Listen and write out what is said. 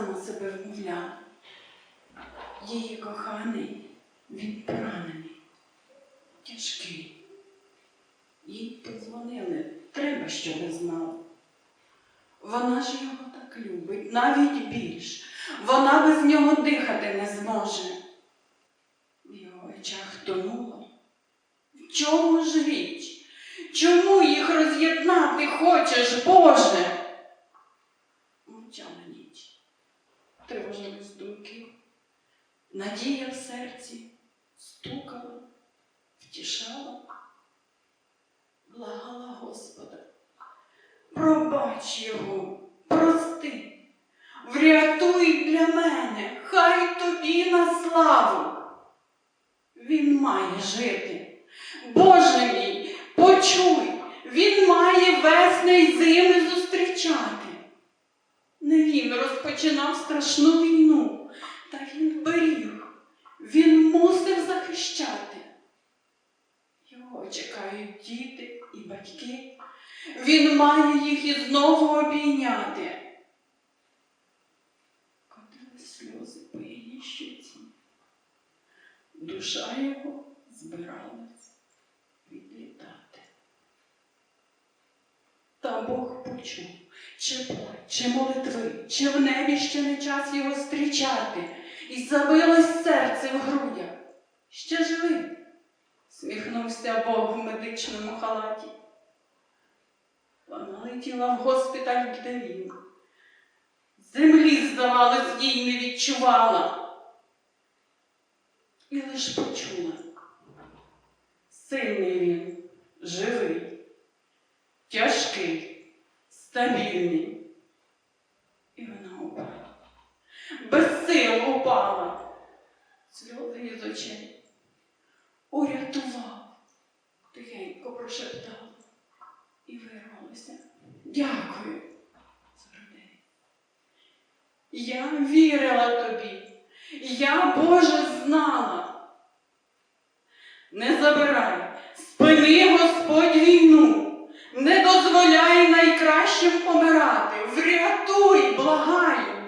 себе вмовляла. Її коханий, він поранений, тяжкий. Їй подзвонили, треба, щоб знав. Вона ж його так любить, навіть більш. Вона без нього дихати не зможе. В його очах тонуло. В чому ж річ? Чому їх роз'єднати хочеш, Боже? Тривожились думки, надія в серці стукала, втішала, благала Господа. Пробач його, прости, врятуй для мене, хай тобі на славу. Він має жити. Боже мій, почуй, він має весни й зими зустрічати. Він розпочинав страшну війну, та він беріг, він мусив захищати. Його чекають діти і батьки. Він має їх і знову обійняти. Котились сльози по її щоці. Душа його збиралась відлітати. Та Бог почув, чи плач, чи молитви, чи в небі ще не час його зустрічати, і забилось серце в грудях. Ще живий, сміхнувся Бог в медичному халаті. Вона летіла в госпіталь, де він. Землі, здавалось, їй не відчувала. І лиш почула. Сильний він, живий, тяжкий, стабільний. І вона упала. Без сил упала. Сльози із очей. Урятував, тихенько прошептала і вирвалося. Дякую за людей. Я вірила тобі. Я, Боже, знала. Не забирай, спини Господь війну, не найкращим помирати. Врятуй, благаю,